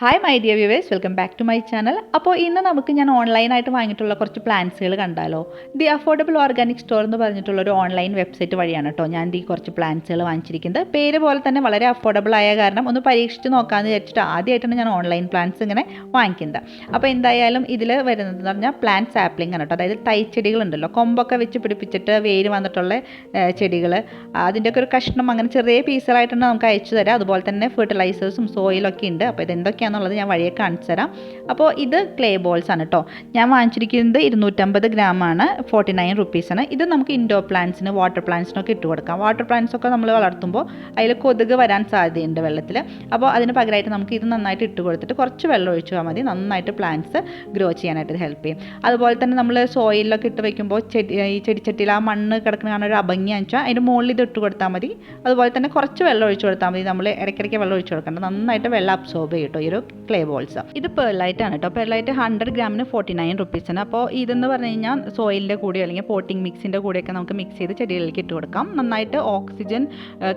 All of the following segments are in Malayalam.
Hi my dear viewers welcome back to my channel അപ്പോൾ ഇന്ന് നമുക്ക് ഞാൻ ഓൺലൈനായിട്ട് വാങ്ങിയിട്ടുള്ള കുറച്ച് പ്ലാന്റ്സുകൾ കണ്ടാലോ? ദി അഫോർഡബിൾ ഓർഗാനിക് സ്റ്റോർ എന്ന് പറഞ്ഞിട്ടുള്ള ഒരു ഓൺലൈൻ വെബ്സൈറ്റ് വഴിയാണ് കേട്ടോ ഞാൻ ഈ കുറച്ച് പ്ലാന്റ്സുകൾ വാങ്ങിച്ചിരിക്കുന്നത്. പേര് പോലെ തന്നെ വളരെ അഫോർഡബിൾ ആയ കാരണം ഒന്ന് പരീക്ഷിച്ച് നോക്കാമെന്ന് വിചാരിച്ചിട്ട് ആദ്യമായിട്ടാണ് ഞാൻ ഓൺലൈൻ പ്ലാന്റ്സ് ഇങ്ങനെ വാങ്ങിക്കുന്നത്. അപ്പോൾ എന്തായാലും ഇതിൽ വരുന്നത് എന്ന് പറഞ്ഞാൽ പ്ലാന്റ് സാപ്ലിംഗ് ആണ് കേട്ടോ അതായത് തൈച്ചെടികളുണ്ടല്ലോ കൊമ്പൊക്കെ വെച്ച് പിടിപ്പിച്ചിട്ട് വേര് വന്നിട്ടുള്ള ചെടികൾ. അതിന്റെയൊക്കെ ഒരു കഷ്ണം അങ്ങനെ ചെറിയ പീസുകളായിട്ടാണ് നമുക്ക് അയച്ചു തരാം. അതുപോലെ തന്നെ ഫെർട്ടിലൈസേഴ്സും സോയിലൊക്കെ ഉണ്ട്. അപ്പോൾ ഇത് എന്തൊക്കെയാണെന്നുള്ളത് ഞാൻ വഴിയെ കാണിച്ചു തരാം. അപ്പോൾ ഇത് ക്ലേ ബോൾസ് ആണ് കേട്ടോ ഞാൻ വാങ്ങിച്ചിരിക്കുന്നത് ഇരുന്നൂറ്റമ്പത് ഗ്രാമാണ് ഫോർട്ടി നയൻ റുപ്പീസാണ് ഇത് നമുക്ക് ഇൻഡോർ പ്ലാന്റ്സിന് വാട്ടർ പ്ലാന്റ്സിനൊക്കെ ഇട്ട് കൊടുക്കാം. വാട്ടർ പ്ലാന്റ്സ് ഒക്കെ നമ്മൾ വളർത്തുമ്പോൾ അതിൽ കൊതുക് വരാൻ സാധ്യതയുണ്ട് വെള്ളത്തിൽ. അപ്പോൾ അതിന് പകരമായിട്ട് നമുക്ക് ഇത് നന്നായിട്ട് ഇട്ട് കൊടുത്തിട്ട് കുറച്ച് വെള്ളം ഒഴിച്ചാൽ മതി. നന്നായിട്ട് പ്ലാന്റ്സ് ഗ്രോ ചെയ്യാനായിട്ട് ഹെൽപ്പ് ചെയ്യും. അതുപോലെ തന്നെ നമ്മൾ സോയിലൊക്കെ ഇട്ട് വെക്കുമ്പോൾ ചെടി ഈ ചെടിച്ചട്ടിയിൽ ആ മണ്ണ് കിടക്കുന്ന കാണാൻ ഒരു അഭംഗിയാണെന്ന് വെച്ചാൽ അതിന്റെ മുകളിൽ ഇത് ഇട്ട് കൊടുത്താൽ മതി. അതുപോലെ തന്നെ കുറച്ച് വെള്ളം ഒഴിച്ചു കൊടുത്താൽ മതി. നമ്മൾ ഇടയ്ക്കിടയ്ക്ക് വെള്ളം ഒഴിച്ചു കൊടുക്കണം നന്നായിട്ട് വെള്ളം അബ്സോർബ് ചെയ്യും കേട്ടോ ഈ ഒരു ക്ലേ ബോൾസ് ഇത് പെർലൈറ്റ് ആണ് കേട്ടോ പെർലൈറ്റ് ഹൺഡ്രഡ് ഗ്രാമിന് ഫോർട്ടി നയൻ റുപ്പീസാണ് അപ്പോൾ ഇതെന്ന് പറഞ്ഞു കഴിഞ്ഞാൽ സോയിലിന്റെ കൂടെ അല്ലെങ്കിൽ പോട്ടിംഗ് മിക്സിന്റെ കൂടെയൊക്കെ നമുക്ക് മിക്സ് ചെയ്ത് ചെടികളിലേക്ക് ഇട്ട് കൊടുക്കാം. നന്നായിട്ട് ഓക്സിജൻ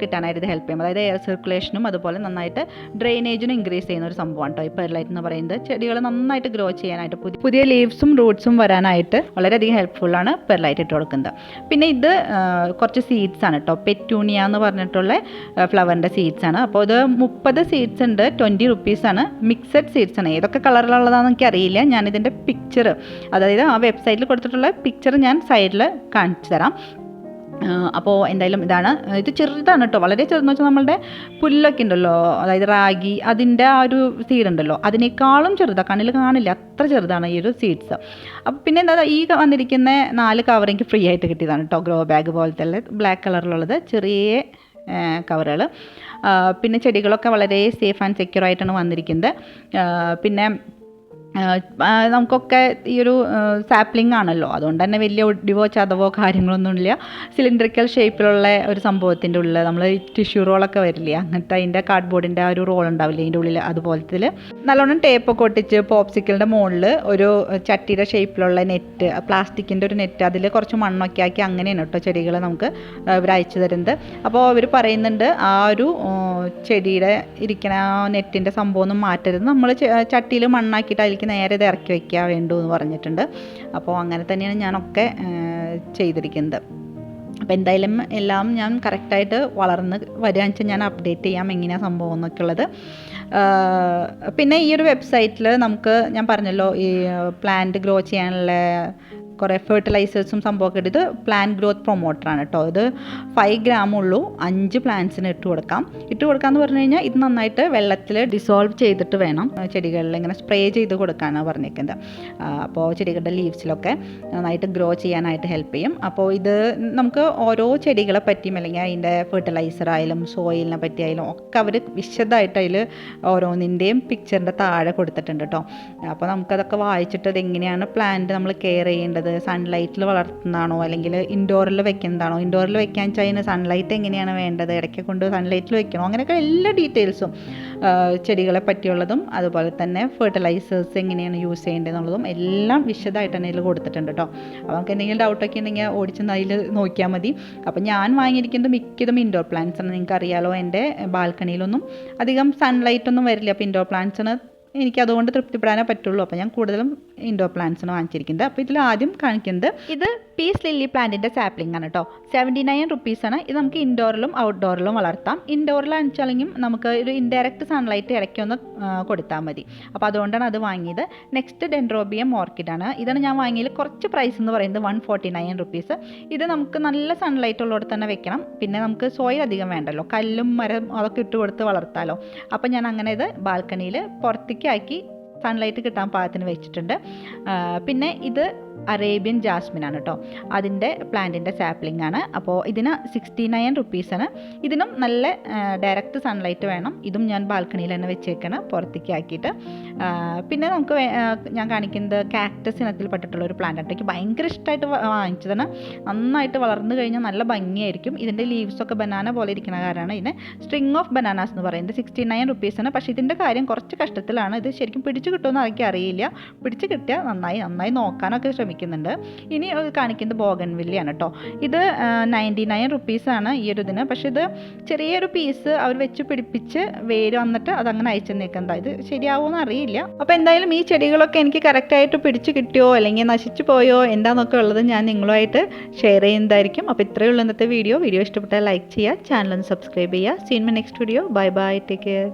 കിട്ടാനായിട്ട് ഇത് ഹെൽപ്പ് ചെയ്യും. അതായത് എയർ സർക്കുലേഷനും അതുപോലെ നന്നായിട്ട് ഡ്രെയിനേജിനും ഇൻക്രീസ് ചെയ്യുന്ന ഒരു സംഭവമാണ് കേട്ടോ ഈ പെർലൈറ്റ് എന്ന് പറയുന്നത്. ചെടികൾ നന്നായിട്ട് ഗ്രോ ചെയ്യാനായിട്ട് പുതിയ പുതിയ ലീവ്സും റൂട്ട്സും വരാനായിട്ട് വളരെയധികം ഹെൽപ്ഫുള്ളാണ് പെർലൈറ്റ് ഇട്ട് കൊടുക്കുന്നത്. പിന്നെ ഇത് കുറച്ച് സീഡ്സ് ആണ് കേട്ടോ പെറ്റൂണിയ എന്ന് പറഞ്ഞിട്ടുള്ള ഫ്ലവറിന്റെ സീഡ്സ് ആണ്. അപ്പോൾ ഇത് മുപ്പത് സീഡ്സ് ഉണ്ട് ട്വന്റി റുപ്പീസാണ് മിക്സഡ് സീഡ്സ് ആണ് ഏതൊക്കെ കളറിലുള്ളതാണെന്ന് എനിക്ക് അറിയില്ല ഞാനിതിന്റെ പിക്ചർ അതായത് ആ വെബ്സൈറ്റിൽ കൊടുത്തിട്ടുള്ള പിക്ചർ ഞാൻ സൈഡിൽ കാണിച്ചു തരാം. അപ്പോൾ എന്തായാലും ഇതാണ്. ഇത് ചെറുതാണ് കേട്ടോ വളരെ ചെറുതെന്ന് വെച്ചാൽ നമ്മളുടെ പുല്ലൊക്കെ ഉണ്ടല്ലോ. അതായത് റാഗി അതിന്റെ ആ ഒരു സീഡ് ഉണ്ടല്ലോ. അതിനേക്കാളും ചെറുതാണ് കണ്ണിൽ കാണില്ല. അത്ര ചെറുതാണ് ഈ ഒരു സീഡ്സ് അപ്പോൾ പിന്നെ എന്താ ഈ വന്നിരിക്കുന്ന നാല് കവർ എനിക്ക് ഫ്രീ ആയിട്ട് കിട്ടിയതാണ് കേട്ടോ ഗ്രോ ബാഗ് പോലത്തെ ബ്ലാക്ക് കളറിലുള്ളത് ചെറിയ കവറുകൾ പിന്നെ ചെടികളൊക്കെ വളരെ സേഫ് ആൻഡ് സെക്യൂർ ആയിട്ടാണ് വന്നിരിക്കുന്നത്. പിന്നെ നമുക്കൊക്കെ ഈ ഒരു സാപ്ലിംഗ് ആണല്ലോ. അതുകൊണ്ട് തന്നെ വലിയ ഒടിവോ ചതവോ കാര്യങ്ങളൊന്നുമില്ല സിലിണ്ടറിക്കൽ ഷേപ്പിലുള്ള ഒരു സംഭവത്തിന്റെ ഉള്ളിൽ നമ്മൾ ടിഷ്യൂ റോളൊക്കെ വരില്ലേ? അങ്ങനത്തെ അതിന്റെ കാർഡ്ബോർഡിന്റെ ആ ഒരു റോൾ ഉണ്ടാവില്ലേ? അതിന്റെ ഉള്ളിൽ അതുപോലത്തിൽ നല്ലോണം ടേപ്പൊക്കെ ഒട്ടിച്ച് പോപ്സിക്കലിന്റെ മുകളിൽ ഒരു ചട്ടിയുടെ ഷേപ്പിലുള്ള നെറ്റ് പ്ലാസ്റ്റിക്കിന്റെ ഒരു നെറ്റ് അതിൽ കുറച്ച് മണ്ണൊക്കെ ആക്കി അങ്ങനെയാണ് കേട്ടോ ചെടികൾ നമുക്ക് ഇവർ അയച്ചു തരുന്നത്. അപ്പോൾ അവർ പറയുന്നുണ്ട് ആ ഒരു ചെടിയുടെ ഇരിക്കണ ആ നെറ്റിന്റെ സംഭവം ഒന്നും മാറ്റരുത്. നമ്മൾ ചട്ടിയിൽ മണ്ണാക്കിയിട്ട് അതിലേക്ക് നേരെ ഇത് ഇറക്കി വയ്ക്കുക വേണ്ടു എന്ന് പറഞ്ഞിട്ടുണ്ട്. അപ്പോൾ അങ്ങനെ തന്നെയാണ് ഞാനൊക്കെ ചെയ്തിരിക്കുന്നത്. അപ്പോൾ എന്തായാലും എല്ലാം ഞാൻ കറക്റ്റായിട്ട് വളർന്ന് വരികയെന്ന് വെച്ചാൽ ഞാൻ അപ്ഡേറ്റ് ചെയ്യാം എങ്ങനെയാണ് സംഭവം എന്നൊക്കെ ഉള്ളത്. പിന്നെ ഈ ഒരു വെബ്സൈറ്റിൽ നമുക്ക് ഞാൻ പറഞ്ഞല്ലോ ഈ പ്ലാന്റ് ഗ്രോ ചെയ്യാനുള്ള കുറേ ഫെർട്ടിലൈസേഴ്സും സംഭവമൊക്കെ ഇട്ട് ഇത് പ്ലാന്റ് ഗ്രോത്ത് പ്രൊമോട്ടറാണ് കേട്ടോ ഇത് ഫൈവ് ഗ്രാം ഉള്ളൂ. അഞ്ച് പ്ലാന്റ്സിന് ഇട്ട് കൊടുക്കാം. ഇട്ട് കൊടുക്കാന്ന് പറഞ്ഞു കഴിഞ്ഞാൽ ഇത് നന്നായിട്ട് വെള്ളത്തിൽ ഡിസോൾവ് ചെയ്തിട്ട് വേണം. ചെടികളിൽ ഇങ്ങനെ സ്പ്രേ ചെയ്ത് കൊടുക്കാനാണ് പറഞ്ഞിരിക്കുന്നത്. ആ, അപ്പോൾ ചെടികളുടെ ലീവ്സിലൊക്കെ നന്നായിട്ട് ഗ്രോ ചെയ്യാനായിട്ട് ഹെൽപ്പ് ചെയ്യും. അപ്പോൾ ഇത് നമുക്ക് ഓരോ ചെടികളെ പറ്റിയും അല്ലെങ്കിൽ അതിന്റെ ഫെർട്ടിലൈസർ ആയാലും സോയിലിനെ പറ്റിയായാലും ഒക്കെ അവർ വിശദമായിട്ട് അതിൽ ഓരോന്നിന്റെയും പിക്ചറിന്റെ താഴെ കൊടുത്തിട്ടുണ്ട് കേട്ടോ അപ്പോൾ നമുക്കതൊക്കെ വായിച്ചിട്ട് അതെങ്ങനെയാണ് പ്ലാന്റ് നമ്മൾ കെയർ ചെയ്യേണ്ടത് സൺലൈറ്റിൽ വളർത്തുന്നതാണോ? അല്ലെങ്കിൽ ഇൻഡോറിൽ വെക്കുന്നതാണോ? ഇൻഡോറിൽ വെക്കാൻ വെച്ചാൽ അതിന് സൺലൈറ്റ് എങ്ങനെയാണ് വേണ്ടത്? ഇടയ്ക്ക് കൊണ്ട് സൺലൈറ്റിൽ വെക്കണോ? അങ്ങനെയൊക്കെ എല്ലാ ഡീറ്റെയിൽസും ചെടികളെ പറ്റിയുള്ളതും അതുപോലെ തന്നെ ഫെർട്ടിലൈസേഴ്സ് എങ്ങനെയാണ് യൂസ് ചെയ്യേണ്ടതെന്നുള്ളതും എല്ലാം വിശദമായിട്ട് തന്നെ ഇതിൽ കൊടുത്തിട്ടുണ്ട് കേട്ടോ അപ്പോൾ നമുക്ക് എന്തെങ്കിലും ഡൗട്ടൊക്കെ ഉണ്ടെങ്കിൽ ഓടിച്ചെന്ന് അതിൽ നോക്കിയാൽ മതി. അപ്പോൾ ഞാൻ വാങ്ങിയിരിക്കുന്നത് മിക്കതും ഇൻഡോർ പ്ലാന്റ്സ് ആണ്. നിങ്ങൾക്ക് അറിയാലോ എന്റെ ബാൽക്കണിയിലൊന്നും അധികം സൺലൈറ്റ് ഒന്നും വരില്ല. അപ്പോൾ ഇൻഡോർ പ്ലാന്റ്സിന് എനിക്ക് അതുകൊണ്ട് തൃപ്തിപ്പെടാനേ പറ്റുള്ളൂ. അപ്പോൾ ഞാൻ കൂടുതലും ഇൻഡോർ പ്ലാന്റ്സാണ് വാങ്ങിച്ചിരിക്കുന്നത്. അപ്പോൾ ഇതിൽ ആദ്യം കാണിക്കുന്നത് ഇത് പീസ് ലില്ലി പ്ലാന്റിന്റെ സാപ്ലിംഗ് ആണ് കേട്ടോ സെവന്റി നയൻ റുപ്പീസാണ് ഇത് നമുക്ക് ഇൻഡോറിലും ഔട്ട്ഡോറിലും വളർത്താം. ഇൻഡോറിലാണെച്ചാലെങ്കിൽ നമുക്ക് ഒരു ഇൻഡയറക്റ്റ് സൺലൈറ്റ് ഇടയ്ക്കൊന്ന് കൊടുത്താൽ മതി. അപ്പോൾ അതുകൊണ്ടാണ് അത് വാങ്ങിയത്. നെക്സ്റ്റ് ഡെൻഡ്രോബിയം ഓർക്കിഡ് ആണ്. ഇതാണ് ഞാൻ വാങ്ങിയതിൽ കുറച്ച് പ്രൈസ് എന്ന് പറയുന്നത് വൺ ഫോർട്ടി നയൻ റുപ്പീസ് ഇത് നമുക്ക് നല്ല സൺലൈറ്റ് ഉള്ളിടത്ത് തന്നെ വെക്കണം. പിന്നെ നമുക്ക് സോയിൽ അധികം വേണ്ടല്ലോ. കല്ലും മരം അതൊക്കെ ഇട്ട് കൊടുത്ത് വളർത്താലോ. അപ്പോൾ ഞാൻ അങ്ങനെ ഇത് ബാൽക്കണിയിൽ പുറത്തേക്കാക്കി സൺലൈറ്റ് കിട്ടാൻ പാകത്തിന് വെച്ചിട്ടുണ്ട്. പിന്നെ ഇത് അറേബ്യൻ ജാസ്മിൻ ആണ് കേട്ടോ അതിന്റെ പ്ലാന്റിന്റെ സാപ്ലിംഗ് ആണ്. അപ്പോൾ ഇതിന് സിക്സ്റ്റി നയൻ റുപ്പീസാണ് ഇതിനും നല്ല ഡയറക്റ്റ് സൺലൈറ്റ് വേണം. ഇതും ഞാൻ ബാൽക്കണിയിൽ തന്നെ വെച്ചേക്കണം. പുറത്തേക്ക് ആക്കിയിട്ട്. പിന്നെ നമുക്ക് ഞാൻ കാണിക്കുന്നത് കാക്ടസ് ഇനത്തിൽപ്പെട്ടിട്ടുള്ള ഒരു പ്ലാന്റ് ആണ് എനിക്ക് ഭയങ്കര ഇഷ്ടമായിട്ട് വാങ്ങിച്ചതാണ്. നന്നായിട്ട് വളർന്നു കഴിഞ്ഞാൽ നല്ല ഭംഗിയായിരിക്കും. ഇതിന്റെ ലീവ്സൊക്കെ ബനാന പോലെ ഇരിക്കുന്ന കാരണമാണ് ഇതിന് സ്ട്രിങ് ഓഫ് ബനാനാസ് എന്ന് പറയുന്നത്. സിക്സ്റ്റി നയൻ റുപ്പീസാണ് പക്ഷേ ഇതിന്റെ കാര്യം കുറച്ച് കഷ്ടത്തിലാണ്. ഇത് ശരിക്കും പിടിച്ചു കിട്ടുമെന്ന് എനിക്ക് അറിയില്ല പിടിച്ച് കിട്ടിയാൽ നന്നായി നന്നായി നോക്കാനൊക്കെ ശ്രമിക്കും. ശ്രമിക്കുന്നുണ്ട്. ഇനി കാണിക്കുന്നത് ബോഗൻവില്ലയാണ് കേട്ടോ ഇത് നയന്റി നയൻ റുപ്പീസാണ് ഈ ഒരു ഇതിന്. പക്ഷേ ഇത് ചെറിയൊരു പീസ് അവർ വെച്ച് പിടിപ്പിച്ച് വേര് വന്നിട്ട് അതങ്ങനെ അയച്ചു നിൽക്കുന്നത് ഇത് ശരിയാവുമെന്ന് അറിയില്ല. അപ്പോൾ എന്തായാലും ഈ ചെടികളൊക്കെ എനിക്ക് കറക്റ്റായിട്ട് പിടിച്ച് കിട്ടിയോ അല്ലെങ്കിൽ നശിച്ചു പോയോ എന്താണെന്നൊക്കെ ഉള്ളത് ഞാൻ നിങ്ങളുമായിട്ട് ഷെയർ ചെയ്യുന്നതായിരിക്കും. അപ്പോൾ ഇത്രയേ ഉള്ളൂ ഇന്നത്തെ വീഡിയോ വീഡിയോ ഇഷ്ടപ്പെട്ടാൽ ലൈക്ക് ചെയ്യുക ചാനൽ ഒന്ന് സബ്സ്ക്രൈബ് ചെയ്യുക. Seen my next video bye bye take care